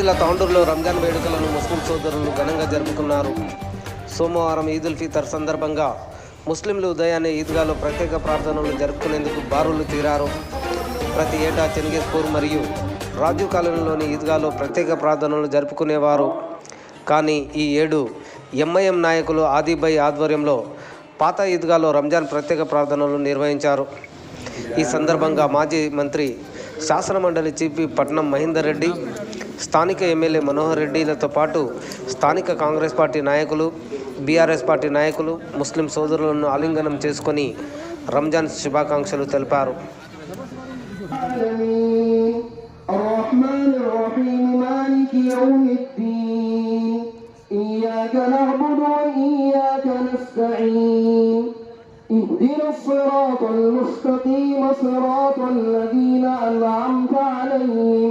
జిల్లా తాండూరులో రంజాన్ వేడుకలను ముస్లిం సోదరులు ఘనంగా జరుపుకున్నారు సోమవారం ఉల్ ఫితర్ సందర్భంగా ముస్లింలు ఉదయాన్నే ఈద్గాలో ప్రత్యేక ప్రార్థనలు జరుపుకునేందుకు బారులు తీరారు ప్రతి ఏటా చెంగేస్పూర్ మరియు రాజీవ్ కాలనీలోని ఈద్గాలో ప్రత్యేక ప్రార్థనలు జరుపుకునేవారు కానీ ఈ ఏడు ఎంఐఎం నాయకులు ఆదిబై ఆధ్వర్యంలో పాత ఈద్గాలో రంజాన్ ప్రత్యేక ప్రార్థనలు నిర్వహించారు ఈ సందర్భంగా మాజీ మంత్రి శాసనమండలి చీఫ్ పట్నం మహేందర్ రెడ్డి స్థానిక ఎమ్మెల్యే మనోహర్ రెడ్డిలతో పాటు స్థానిక కాంగ్రెస్ పార్టీ నాయకులు బీఆర్ఎస్ పార్టీ నాయకులు ముస్లిం సోదరులను ఆలింగనం చేసుకొని రంజాన్ శుభాకాంక్షలు తెలిపారు اهدنا الصراط المستقيم صراط الذين أنعمت عليهم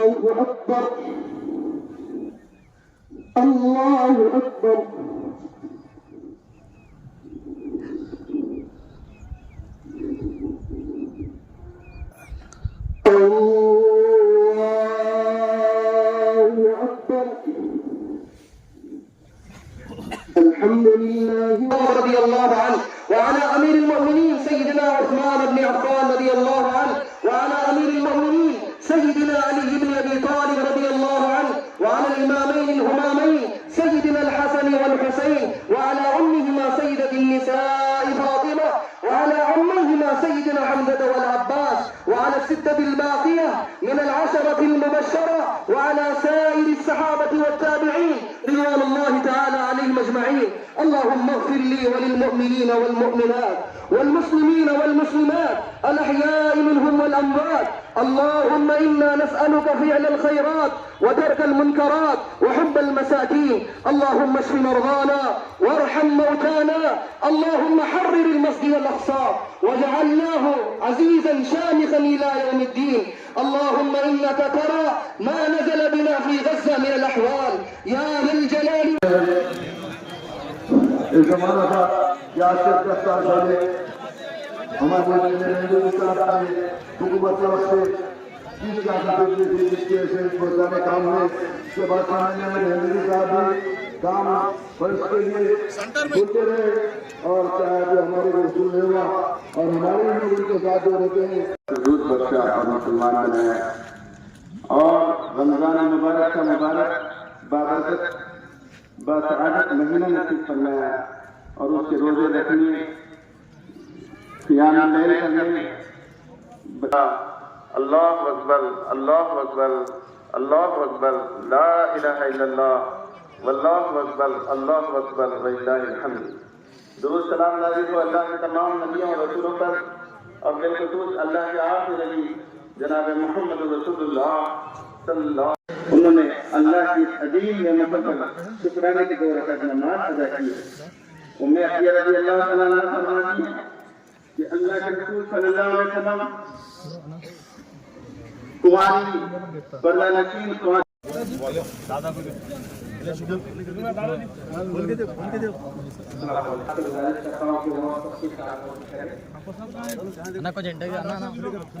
الله أكبر الله أكبر الإمامين هما المؤمنين والمؤمنات والمسلمين والمسلمات الأحياء منهم والأموات اللهم إنا نسألك فعل الخيرات وترك المنكرات وحب المساكين اللهم اشف مرضانا وارحم موتانا اللهم حرر المسجد الأقصى وجعلناه عزيزا شامخا إلى يوم الدين اللهم إنك ترى ما نزل بنا في غزة من الأحوال يا ذا الجلال एक जमाना था कि आज से दस साल पहले हमारे हुकूमत की तरफ से तीस लाख रुपये की जिसके ऐसे रोजगार काम हुए उसके बाद सामान्य में नेहरू का भी काम फर्ज के लिए बोलते रहे और चाहे जो हमारे रसूल हुआ और हमारे लोग उनके साथ जो रहते हैं दूध बच्चा और मुसलमान है और रमजान मुबारक का मुबारक बाबरकत बस बसादत महीना नसीब फरमाया और उसके रोजे रखने सियाम लैल करने अल्लाह अकबर अल्लाह अकबर अल्लाह अकबर ला इलाहा इल्लल्लाह वल्लाहु अकबर अल्लाहु अकबर व वलिल्लाहिल हम्द दुरूद सलाम नाजिल हो अल्लाह के तमाम नबियों और रसूलों पर और बिलखसूस अल्लाह के आखिरी नबी जनाब मोहम्मद रसूलुल्लाह सल्लल्लाहु उन्होंने अल्लाह की अजीम नमतों पर शुक्राना के दो पर नमाज अदा की है उम्मे अतिया रजी अल्लाह तआला ने फरमाया कि अल्लाह के रसूल सल्लल्लाहु अलैहि वसल्लम कुंवारी पर्दा नकीन कुंवारी दादा को बोल बोल के के दे दे ना को झंडा ना ना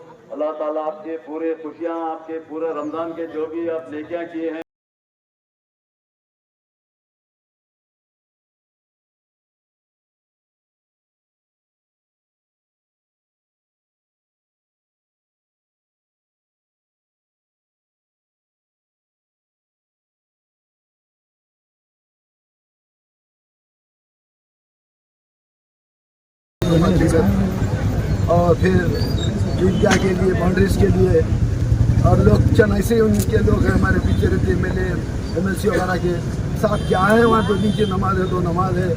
अल्लाह ताला आपके पूरे खुशियाँ आपके पूरे रमज़ान के जो भी आप लेकियाँ किए हैं और फिर इंडिया के लिए बाउंड्रीज के लिए और लोग चंद ऐसे ही उनके लोग हैं हमारे पीछे रहते M L M L C वगैरह के साहब क्या है वहाँ दो दिन की नमाज है दो नमाज है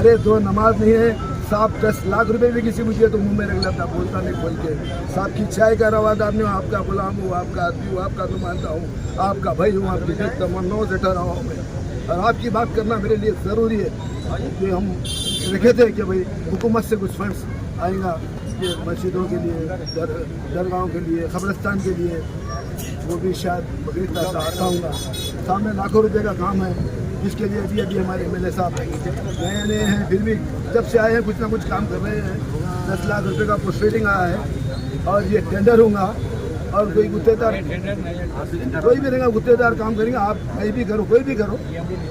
अरे दो नमाज नहीं है साहब दस लाख रुपए भी किसी मुझे तो मुँह में रख लेता बोलता नहीं बोल के साहब की चाय का रवाद आपने आपका गुलाम हूँ आपका आदमी हूँ आपका तो मानता हूँ आपका भाई हूँ आपकी देखता तो मनो जटा रहा हूँ मैं और आपकी बात करना मेरे लिए ज़रूरी है कि हम रखे थे कि भाई हुकूमत से कुछ फंड्स आएगा मस्जिदों के लिए दरगाहों के लिए खबरस्तान के लिए वो भी शायद बकरीद का आता होगा सामने लाखों रुपये का काम है जिसके लिए अभी अभी हमारे एम एल साहब नए नए हैं फिर भी जब से आए हैं कुछ ना कुछ काम कर रहे हैं दस लाख रुपये का पोस्टरेटिंग आया है और ये टेंडर होगा और कोई गुत्तेदार कोई भी रहेगा गुत्तेदार काम करेंगे आप कहीं भी करो कोई भी करो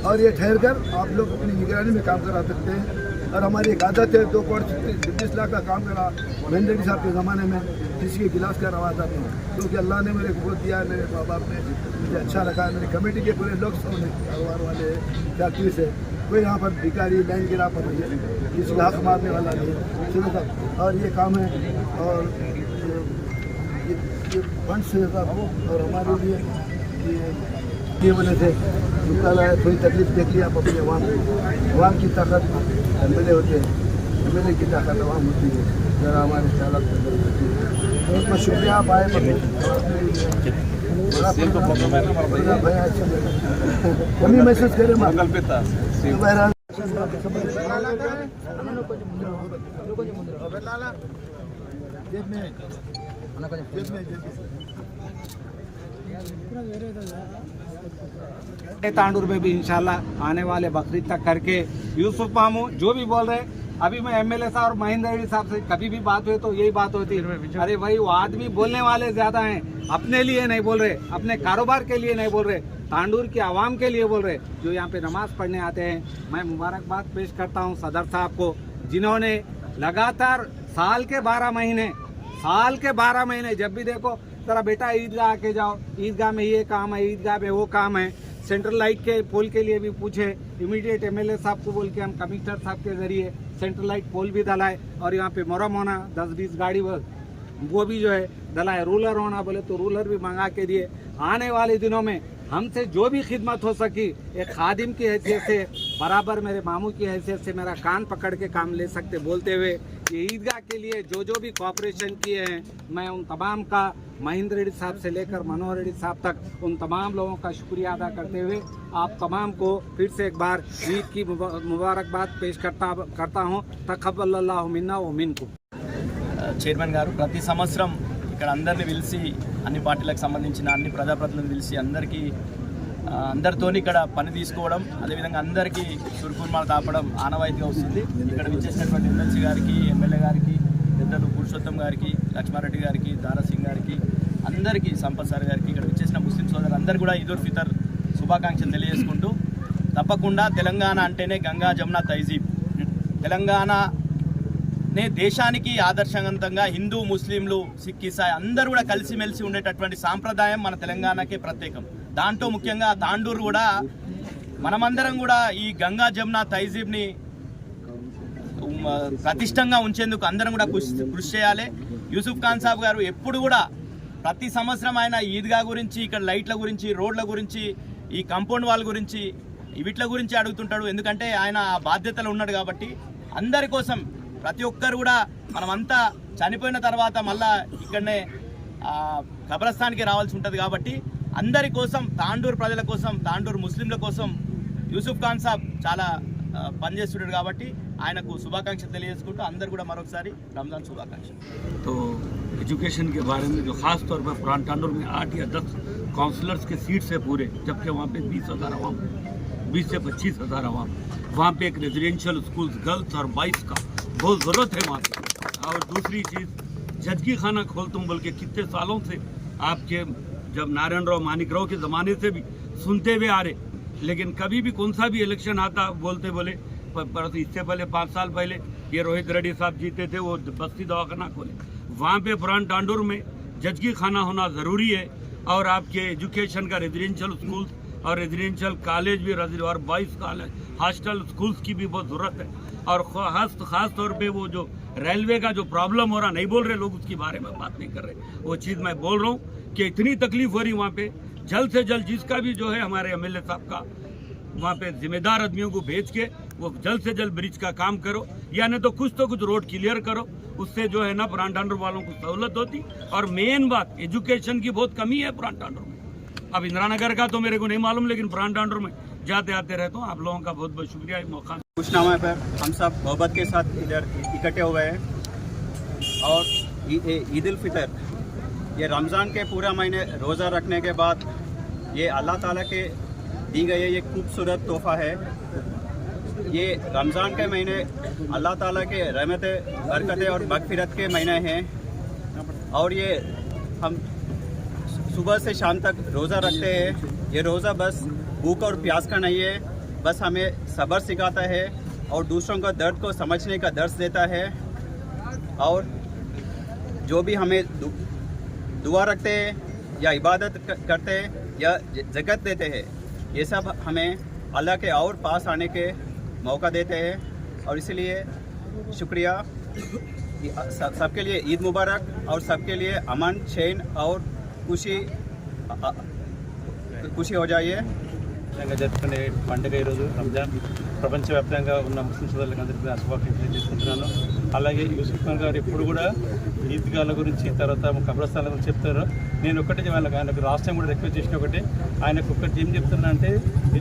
और ये ठहर कर आप लोग अपनी निगरानी में काम करा सकते हैं और हमारी एक आदत है दो करोड़ छत्तीस लाख का काम करा महेंद्र जी साहब के ज़माने में किसी के गिलास का रवा था क्योंकि तो अल्लाह ने मेरे को दिया मेरे माँ बाप ने मुझे अच्छा लगा मेरी कमेटी के पूरे लोग सब कारोबार वाले फैक्ट्रीज है कोई यहाँ पर भिकारी लाइन गिरा पर नहीं किसी का मारने वाला नहीं शुरू और ये काम है और ये फंड से और हमारे लिए ये वजह से उनका थोड़ी तकलीफ देख ली आप अपने वाम वाम की ताकत एम एल ए होते हैं एम एल ए की ताकत वाम होती है ज़रा हमारे चालक बहुत बहुत शुक्रिया आप आए कमी महसूस करें मंगल पिता तांडूर में भी इंशाल्लाह आने वाले बकरीद तक करके यूसुफ मामू जो भी बोल रहे अभी मैं एमएलए साहब और महेंद्र रेड्डी साहब से कभी भी बात हुई तो यही बात होती है अरे भाई वो आदमी बोलने वाले ज्यादा हैं अपने लिए नहीं बोल रहे अपने कारोबार के लिए नहीं बोल रहे तांडूर की आवाम के लिए बोल रहे जो यहाँ पे नमाज पढ़ने आते हैं मैं मुबारकबाद पेश करता हूँ सदर साहब को जिन्होंने लगातार साल के बारह महीने साल के बारह महीने जब भी देखो तेरा बेटा ईदगाह आके जाओ ईदगाह में ये काम है ईदगाह में वो काम है सेंट्रल लाइट के पोल के लिए भी पूछे इमीडिएट एमएलए साहब को बोल के हम कमिश्नर साहब के जरिए सेंट्रल लाइट पोल भी दलाए और यहाँ पे मोरम होना दस बीस गाड़ी वो भी जो है दलाए रूलर होना बोले तो रूलर भी मंगा के दिए आने वाले दिनों में हमसे जो भी खिदमत हो सकी एक खादिम की हैसियत से बराबर मेरे मामू की हैसियत से मेरा कान पकड़ के काम ले सकते बोलते हुए ये ईदगाह के लिए जो जो भी कॉपरेशन किए हैं मैं उन तमाम का महेंद्र रेड्डी साहब से लेकर मनोहर रेड्डी साहब तक उन तमाम लोगों का शुक्रिया अदा करते हुए आप तमाम को फिर से एक बार ईद की मुबारकबाद पेश करता करता हूँ तखबल्ला मिन्ना मिन को చైర్మన్ గారు ప్రతి సంవత్సరం अंदर అందరిని పిలిచి అన్ని పార్టీలకు సంబంధించిన అన్ని ప్రజాప్రతినిధులు अंदर की అందరితో ఇక్కడ పని తీసుకోవడం అదేవిధంగా అందరికీ సురుకుర్మాలు తాపడం ఆనవాయితీగా వస్తుంది ఇక్కడ విచ్చేసినటువంటి ఎమ్మెల్సీ గారికి ఎమ్మెల్యే గారికి పెద్దలు పురుషోత్తం గారికి లక్ష్మారెడ్డి గారికి దారాసింగ్ గారికి అందరికీ సంపత్ సార్ గారికి ఇక్కడ విచ్చేసిన ముస్లిం సోదరు అందరు కూడా ఈదోర్ ఫితర్ శుభాకాంక్షలు తెలియజేసుకుంటూ తప్పకుండా తెలంగాణ అంటేనే గంగా జమున తైజీబ్ తెలంగాణనే దేశానికి ఆదర్శవంతంగా హిందూ ముస్లింలు సిక్ ఇసాయి అందరూ కూడా కలిసిమెలిసి ఉండేటటువంటి సాంప్రదాయం మన తెలంగాణకే ప్రత్యేకం దాంట్లో ముఖ్యంగా తాండూరు కూడా మనమందరం కూడా ఈ గంగా జమున తైజీబ్ని ప్రతిష్టంగా ఉంచేందుకు అందరం కూడా కృషి కృషి చేయాలి యూసుఫ్ ఖాన్ సాబ్ గారు ఎప్పుడు కూడా ప్రతి సంవత్సరం ఆయన ఈద్గా గురించి ఇక్కడ లైట్ల గురించి రోడ్ల గురించి ఈ కంపౌండ్ వాల్ గురించి వీటిల గురించి అడుగుతుంటాడు ఎందుకంటే ఆయన ఆ బాధ్యతలు ఉన్నాడు కాబట్టి అందరి కోసం ప్రతి ఒక్కరు కూడా మనమంతా చనిపోయిన తర్వాత మళ్ళా ఇక్కడనే కబ్రస్థానికి రావాల్సి ఉంటుంది కాబట్టి અંદર કોસમ તાંડુર પ્રજા લોકોસમ તાંડુર મુસ્લિમ લોકોસમ યુસુફ ખાન સાહેબ ચાલા બન જે સુડરડ કાબટી આયનકુ શુભકાંક્ષા દલે એસકુટ અંદર કુડા મરોક સરી રમઝાન શુભકાંક્ષા તો એજ્યુકેશન કે બારે મે જો ખાસ તોર પર ફરાન તાંડુર મે 8 કે 10 કાઉન્સેલર્સ કે સીટ સે પૂરે જફકે વહા પે 20000 હોવા 20 સે 25000 હોવા વહા પે એક રેસિડેન્શિયલ સ્કૂલ્સ ગર્લ્સ ઓર બોયસ કા બહુ જરૂરત હે માફી ઓર દૂસરી ચીઝ જદગી ખાના ખોલતો હું બલકે કિતતે સાલો સે આપકે जब नारायण राव मानिक राव के ज़माने से भी सुनते हुए आ रहे लेकिन कभी भी कौन सा भी इलेक्शन आता बोलते बोले पर, पर इससे पहले पाँच साल पहले ये रोहित रेड्डी साहब जीते थे वो बस्ती दवाखाना खोले वहाँ पे पुरान टांडुर में जजगी खाना होना ज़रूरी है और आपके एजुकेशन का रेजिडेंशियल स्कूल और रेजिडेंशियल कॉलेज भी और बॉयज़ कॉलेज हॉस्टल स्कूल्स की भी बहुत ज़रूरत है और खास खास तौर पे वो जो रेलवे का जो प्रॉब्लम हो रहा नहीं बोल रहे लोग उसके बारे में बात नहीं कर रहे वो चीज़ मैं बोल रहा हूँ कि इतनी तकलीफ हो रही वहाँ पे जल्द से जल्द जिसका भी जो है हमारे एम साहब का वहाँ पे जिम्मेदार आदमियों को भेज के वो जल्द से जल्द ब्रिज का काम करो या नहीं तो कुछ तो कुछ रोड क्लियर करो उससे जो है ना पुरान डांडर वालों को सहूलत होती और मेन बात एजुकेशन की बहुत कमी है पुरान डांडर में अब इंदिरा नगर का तो मेरे को नहीं मालूम लेकिन पुरान डांडर में जाते आते रहता हूँ आप लोगों का बहुत बहुत शुक्रिया मौका नाम पर हम सब मोहब्बत के साथ इधर इकट्ठे हो गए हैं और ईद उल फितर ये रमज़ान के पूरा महीने रोज़ा रखने के बाद ये अल्लाह ताला के दी गई ये खूबसूरत तोहफ़ा है ये रमज़ान के महीने अल्लाह ताला के रहमत बरकत और बकफिरत के महीने हैं और ये हम सुबह से शाम तक रोज़ा रखते हैं ये रोज़ा बस भूख और प्यास का नहीं है बस हमें सब्र सिखाता है और दूसरों का दर्द को समझने का दर्श देता है और जो भी हमें दुआ रखते हैं या इबादत करते हैं या जगत देते हैं ये सब हमें अल्लाह के और पास आने के मौका देते हैं और इसलिए शुक्रिया सबके लिए ईद मुबारक और सबके लिए अमन चैन और खुशी खुशी हो जाइए జరుపుకునే పండుగ ఈరోజు రంజాన్ ప్రపంచవ్యాప్తంగా ఉన్న ముస్లిం అలాగే యూసుఫ్ ఖాన్ గారు ఎప్పుడు కూడా ఈద్గాల గురించి తర్వాత కబ్రస్థానాల గురించి చెప్తారు నేను ఒకటి వాళ్ళకి ఆయనకు రాష్ట్రం కూడా రిక్వెస్ట్ చేసిన ఒకటి ఆయనకు ఒకటి ఏం చెప్తున్నా అంటే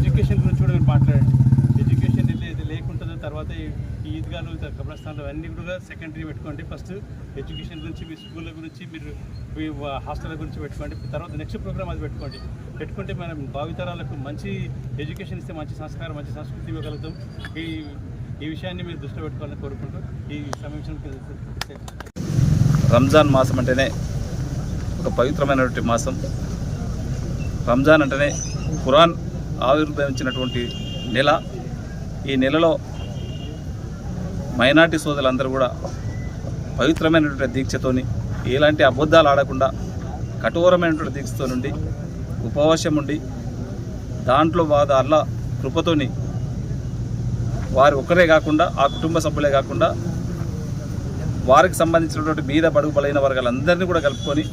ఎడ్యుకేషన్ గురించి కూడా మీరు మాట్లాడండి ఎడ్యుకేషన్ లేకుంటుందో తర్వాత ఈ ఈద్గాలు కబ్రస్థాన్లు అన్నీ కూడా సెకండరీ పెట్టుకోండి ఫస్ట్ ఎడ్యుకేషన్ గురించి మీ స్కూళ్ళ గురించి మీరు మీ హాస్టల్ గురించి పెట్టుకోండి తర్వాత నెక్స్ట్ ప్రోగ్రామ్ అది పెట్టుకోండి పెట్టుకుంటే మనం భావితరాలకు మంచి ఎడ్యుకేషన్ ఇస్తే మంచి సంస్కారం మంచి సంస్కృతి ఇవ్వగలుగుతాం ఈ ఈ విషయాన్ని మీరు దృష్టి పెట్టుకోవాలని కోరుకుంటూ ఈ సమీక్షను రంజాన్ మాసం అంటేనే ఒక పవిత్రమైనటువంటి మాసం రంజాన్ అంటేనే ఖురాన్ ఆవిర్భవించినటువంటి నెల ఈ నెలలో మైనార్టీ సోదరులందరూ కూడా పవిత్రమైనటువంటి దీక్షతోని ఎలాంటి అబద్ధాలు ఆడకుండా కఠోరమైనటువంటి దీక్షతో నుండి ఉపవాసం ఉండి దాంట్లో వాద అల్లా కృపతోని వారు ఒక్కరే కాకుండా ఆ కుటుంబ సభ్యులే కాకుండా వారికి సంబంధించినటువంటి మీద బడుగు బలైన వర్గాలందరినీ కూడా కలుపుకొని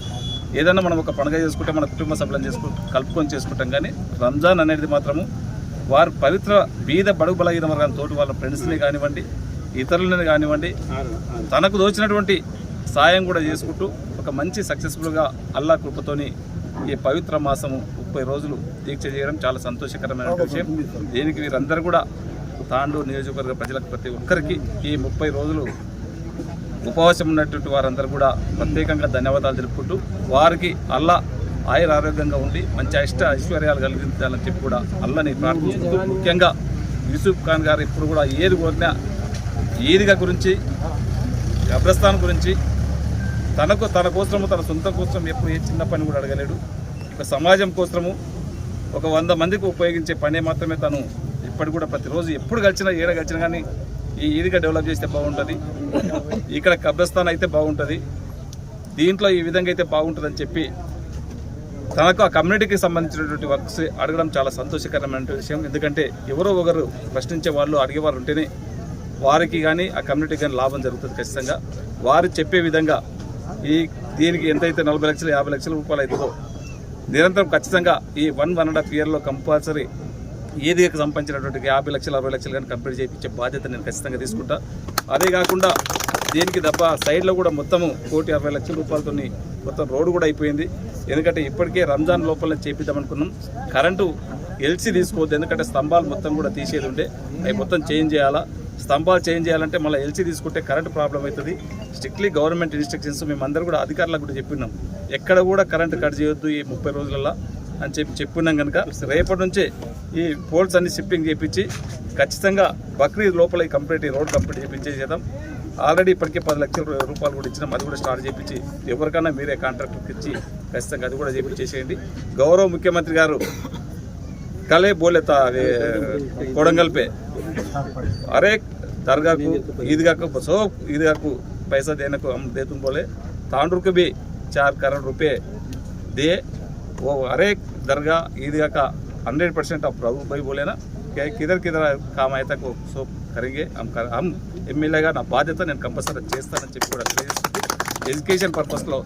ఏదైనా మనం ఒక పండుగ చేసుకుంటే మన కుటుంబ సభ్యులను చేసుకు కలుపుకొని చేసుకుంటాం కానీ రంజాన్ అనేది మాత్రము వారు పవిత్ర బీద బడుగు బలహీన వర్గాలతో వాళ్ళ ఫ్రెండ్స్ని కానివ్వండి ఇతరులని కానివ్వండి తనకు దోచినటువంటి సాయం కూడా చేసుకుంటూ ఒక మంచి సక్సెస్ఫుల్గా అల్లా కృపతోని ఈ పవిత్ర మాసము ముప్పై రోజులు దీక్ష చేయడం చాలా సంతోషకరమైన విషయం దీనికి వీరందరూ కూడా తాండూరు నియోజకవర్గ ప్రజలకు ప్రతి ఒక్కరికి ఈ ముప్పై రోజులు ఉపవాసం ఉన్నటువంటి వారందరూ కూడా ప్రత్యేకంగా ధన్యవాదాలు తెలుపుకుంటూ వారికి అల్లా ఆయుర ఆరోగ్యంగా ఉండి మంచి అష్ట ఐశ్వర్యాలు కలిగించాలని చెప్పి కూడా అల్లని ప్రార్థిస్తూ ముఖ్యంగా యూసుఫ్ ఖాన్ గారు ఇప్పుడు కూడా ఏది కోరినా ఈదిగా గురించి కబ్రస్థానం గురించి తనకు తన కోసము తన సొంత కోసం ఎప్పుడు ఏ చిన్న పని కూడా అడగలేడు ఒక సమాజం కోసము ఒక వంద మందికి ఉపయోగించే పనే మాత్రమే తను ఇప్పటి కూడా ప్రతిరోజు ఎప్పుడు కలిసినా ఏడ కలిసినా కానీ ఈ ఈదిగా డెవలప్ చేస్తే బాగుంటుంది ఇక్కడ కబ్రస్థాన్ అయితే బాగుంటుంది దీంట్లో ఈ విధంగా అయితే బాగుంటుందని చెప్పి తనకు ఆ కమ్యూనిటీకి సంబంధించినటువంటి వర్క్స్ అడగడం చాలా సంతోషకరమైన విషయం ఎందుకంటే ఎవరో ఒకరు ప్రశ్నించే వాళ్ళు అడిగేవారు ఉంటేనే వారికి కానీ ఆ కమ్యూనిటీకి కానీ లాభం జరుగుతుంది ఖచ్చితంగా వారు చెప్పే విధంగా ఈ దీనికి ఎంతైతే నలభై లక్షలు యాభై లక్షల రూపాయలు అవుతుందో నిరంతరం ఖచ్చితంగా ఈ వన్ వన్ అండ్ హాఫ్ ఇయర్లో కంపల్సరీ ఏదికి సంపాదించినటువంటి యాభై లక్షలు అరవై లక్షలు కానీ కంప్లీట్ చేయించే బాధ్యత నేను ఖచ్చితంగా తీసుకుంటా అదే కాకుండా దీనికి తప్ప సైడ్లో కూడా మొత్తము కోటి అరవై లక్షల రూపాయలతో మొత్తం రోడ్డు కూడా అయిపోయింది ఎందుకంటే ఇప్పటికే రంజాన్ లోపల చేపిద్దామనుకున్నాం కరెంటు ఎల్సీ తీసుకోవద్దు ఎందుకంటే స్తంభాలు మొత్తం కూడా తీసేది ఉండే అవి మొత్తం చేంజ్ చేయాలా స్తంభాలు చేంజ్ చేయాలంటే మళ్ళీ ఎల్సీ తీసుకుంటే కరెంటు ప్రాబ్లం అవుతుంది స్ట్రిక్ట్లీ గవర్నమెంట్ ఇన్స్ట్రక్షన్స్ మేమందరూ కూడా అధికారులకు కూడా చెప్పినాం ఎక్కడ కూడా కరెంట్ కట్ చేయొద్దు ఈ ముప్పై రోజులలో అని చెప్పి చెప్పున్నాం కనుక రేపటి నుంచే ఈ పోల్స్ అన్ని షిఫ్టింగ్ చేయించి ఖచ్చితంగా బక్రీద్ లోపల ఈ కంప్లీట్ రోడ్ కంప్లీట్ చేయించే చేద్దాం ఆల్రెడీ ఇప్పటికే పది లక్షల రూపాయలు కూడా ఇచ్చినాం అది కూడా స్టార్ట్ చేయించి ఎవరికైనా మీరే కాంట్రాక్టర్కి ఇచ్చి ఖచ్చితంగా అది కూడా చేయించేసేయండి గౌరవ ముఖ్యమంత్రి గారు కలే బోలేత కొడంగల్పే అరే దర్గాకు కాక సో ఈద్గాకు పైసా దేనకు को हम दे तुम बोले तांडुर के भी ఓ అరే దర్గా ఇది का హండ్రెడ్ పర్సెంట్ ఆఫ్ प्रभु బోలేనా बोले కిదర్ कि किधर సో కరిగే హమ్ ఎమ్మెల్యేగా నా బాధ్యత నేను కంపల్సరీ చేస్తానని చెప్పి కూడా తెలియజేస్తుంది ఎడ్యుకేషన్ పర్పస్లో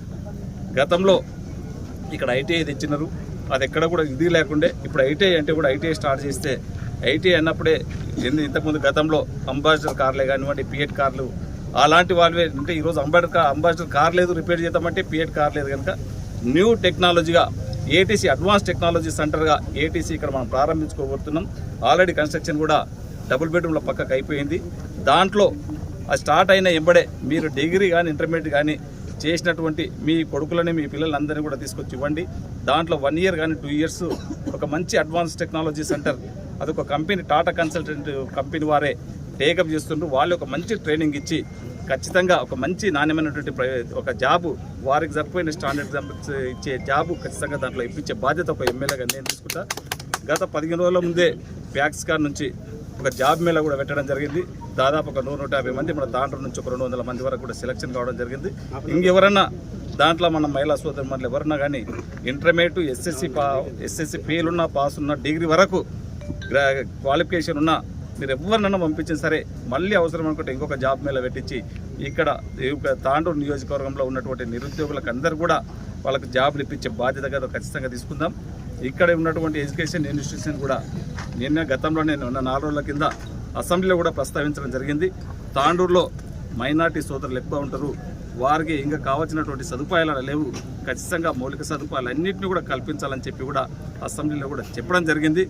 గతంలో ఇక్కడ ఐటీఐ తెచ్చినారు అది ఎక్కడ కూడా ఇది లేకుండే ఇప్పుడు ఐటీఐ అంటే కూడా ఐటీఐ స్టార్ట్ చేస్తే ఐటీఐ అన్నప్పుడే ఇంతకుముందు గతంలో అంబాసిడర్ కార్లే కానివ్వండి పిఎట్ కార్లు అలాంటి వాళ్ళే అంటే ఈరోజు అంబాసిడర్ అంబాసిడర్ కార్ లేదు రిపేర్ చేద్దామంటే పిఎట్ కార్ లేదు కనుక న్యూ టెక్నాలజీగా ఏటీసీ అడ్వాన్స్ టెక్నాలజీ సెంటర్గా ఏటీసీ ఇక్కడ మనం ప్రారంభించుకోబోతున్నాం ఆల్రెడీ కన్స్ట్రక్షన్ కూడా డబుల్ బెడ్రూమ్ల పక్కకు అయిపోయింది దాంట్లో అది స్టార్ట్ అయిన ఎంబడే మీరు డిగ్రీ కానీ ఇంటర్మీడియట్ కానీ చేసినటువంటి మీ కొడుకులని మీ పిల్లలందరినీ కూడా తీసుకొచ్చి ఇవ్వండి దాంట్లో వన్ ఇయర్ కానీ టూ ఇయర్స్ ఒక మంచి అడ్వాన్స్ టెక్నాలజీ సెంటర్ అదొక కంపెనీ టాటా కన్సల్టెంట్ కంపెనీ వారే టేకప్ చేస్తుండ్రు వాళ్ళు ఒక మంచి ట్రైనింగ్ ఇచ్చి ఖచ్చితంగా ఒక మంచి నాణ్యమైనటువంటి ఒక జాబు వారికి సరిపోయిన స్టాండర్డ్ ఎగ్జామ్స్ ఇచ్చే జాబు ఖచ్చితంగా దాంట్లో ఇప్పించే బాధ్యత ఒక ఎమ్మెల్యేగా నేను తీసుకుంటా గత పదిహేను రోజుల ముందే ప్యాక్స్ కార్ నుంచి ఒక జాబ్ మేళ కూడా పెట్టడం జరిగింది దాదాపు ఒక నూరు నూట యాభై మంది మన దాంట్లో నుంచి ఒక రెండు వందల మంది వరకు కూడా సెలెక్షన్ కావడం జరిగింది ఇంకెవరన్నా దాంట్లో మన మహిళా సోదరు మనలు ఎవరన్నా కానీ ఇంటర్మీడియట్ ఎస్ఎస్సి పా ఎస్ఎస్సి ఫెయిల్ ఉన్న పాస్ ఉన్న డిగ్రీ వరకు క్వాలిఫికేషన్ ఉన్న మీరు ఎవరినన్నా పంపించినా సరే మళ్ళీ అవసరం అనుకుంటే ఇంకొక జాబ్ మేళ పెట్టించి ఇక్కడ తాండూరు నియోజకవర్గంలో ఉన్నటువంటి నిరుద్యోగులకు అందరు కూడా వాళ్ళకు జాబ్లు ఇప్పించే బాధ్యత కదా ఖచ్చితంగా తీసుకుందాం ఇక్కడ ఉన్నటువంటి ఎడ్యుకేషన్ ఇన్స్టిట్యూషన్ కూడా నిన్న గతంలో నేను ఉన్న నాలుగు రోజుల కింద అసెంబ్లీలో కూడా ప్రస్తావించడం జరిగింది తాండూరులో మైనార్టీ సోదరులు ఎక్కువ ఉంటారు వారికి ఇంకా కావాల్సినటువంటి సదుపాయాలు లేవు ఖచ్చితంగా మౌలిక సదుపాయాలు అన్నింటినీ కూడా కల్పించాలని చెప్పి కూడా అసెంబ్లీలో కూడా చెప్పడం జరిగింది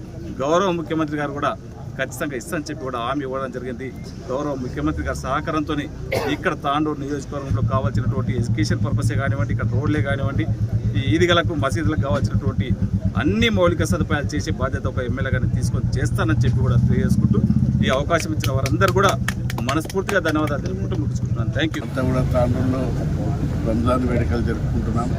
గౌరవ ముఖ్యమంత్రి గారు కూడా ఖచ్చితంగా అని చెప్పి కూడా హామీ ఇవ్వడం జరిగింది గౌరవ ముఖ్యమంత్రి గారి సహకారంతో ఇక్కడ తాండూరు నియోజకవర్గంలో కావాల్సినటువంటి ఎడ్యుకేషన్ పర్పసే కానివ్వండి ఇక్కడ రోడ్లే కానివ్వండి ఈ ఈదిగలకు మసీదులకు కావాల్సినటువంటి అన్ని మౌలిక సదుపాయాలు చేసే బాధ్యత ఒక ఎమ్మెల్యేగానే తీసుకొని చేస్తానని చెప్పి కూడా తెలియజేసుకుంటూ ఈ అవకాశం ఇచ్చిన వారందరూ కూడా మనస్ఫూర్తిగా ధన్యవాదాలు తెలుపుకుంటూ ముగించుకుంటున్నాను థ్యాంక్ యూ అంతా కూడా తాండూరులో రంజాన్ వేడుకలు జరుపుకుంటున్నాం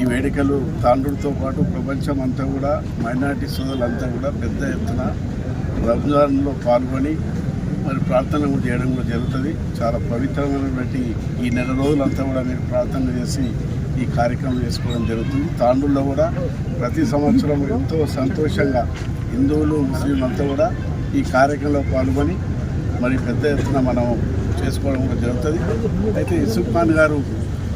ఈ వేడుకలు తాండూరుతో పాటు ప్రపంచం అంతా కూడా మైనార్టీ సోదరులంతా కూడా పెద్ద ఎత్తున రంజాన్లో పాల్గొని మరి ప్రార్థన కూడా చేయడం కూడా జరుగుతుంది చాలా పవిత్రమైనటువంటి ఈ నెల రోజులంతా కూడా మీరు ప్రార్థన చేసి ఈ కార్యక్రమం చేసుకోవడం జరుగుతుంది తాండూల్లో కూడా ప్రతి సంవత్సరం ఎంతో సంతోషంగా హిందువులు ముస్లింలంతా అంతా కూడా ఈ కార్యక్రమంలో పాల్గొని మరి పెద్ద ఎత్తున మనం చేసుకోవడం కూడా జరుగుతుంది అయితే యూసుఫ్ గారు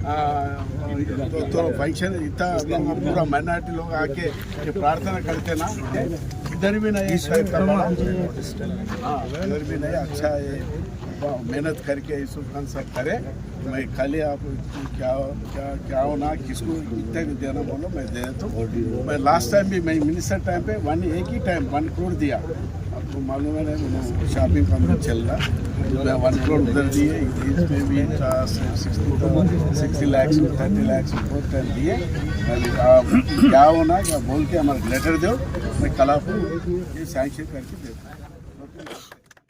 तो फंक्शन इतना पूरा माइनॉरिटी लोग आके ये प्रार्थना करते ना इधर भी नहीं अच्छा अच्छा हाँ इधर भी नहीं अच्छा ये मेहनत करके यूसुफ खान सब करे मैं खाली आप क्या क्या क्या हो ना किसको इतने देना बोलो मैं दे तो, मैं लास्ट टाइम भी मैं मिनिस्टर टाइम पे वन एक ही टाइम वन करोड़ दिया आपको मालूम है ना शॉपिंग कॉम्प्लेक्स चल रहा जो है वन करोड़ उधर दिए इसमें भी सिक्सटी लैक्स थर्टी लैक्स कर दिए आप क्या होना क्या बोल के हमारा लेटर दो मैं कला को ये सैंक्शन करके देता हूँ